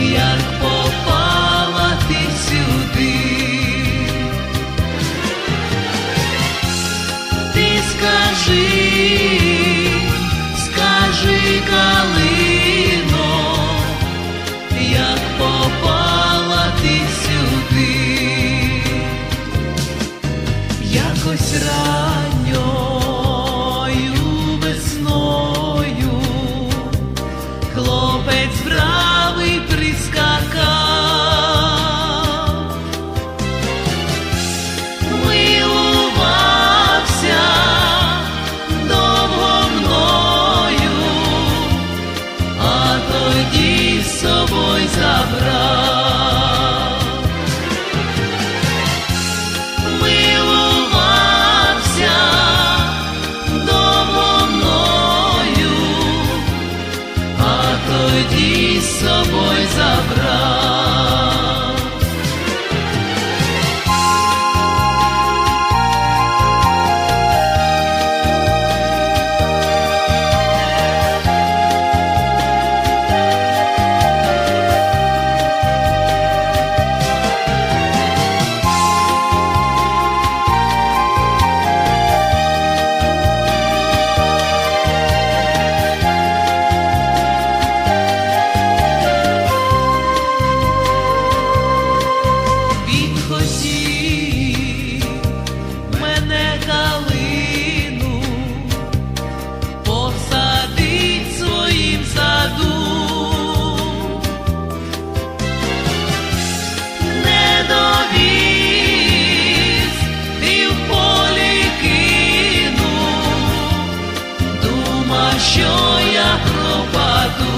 як попала сюди. Ти скажи, скажи, калино, як попала ти сюди, якось раз. patu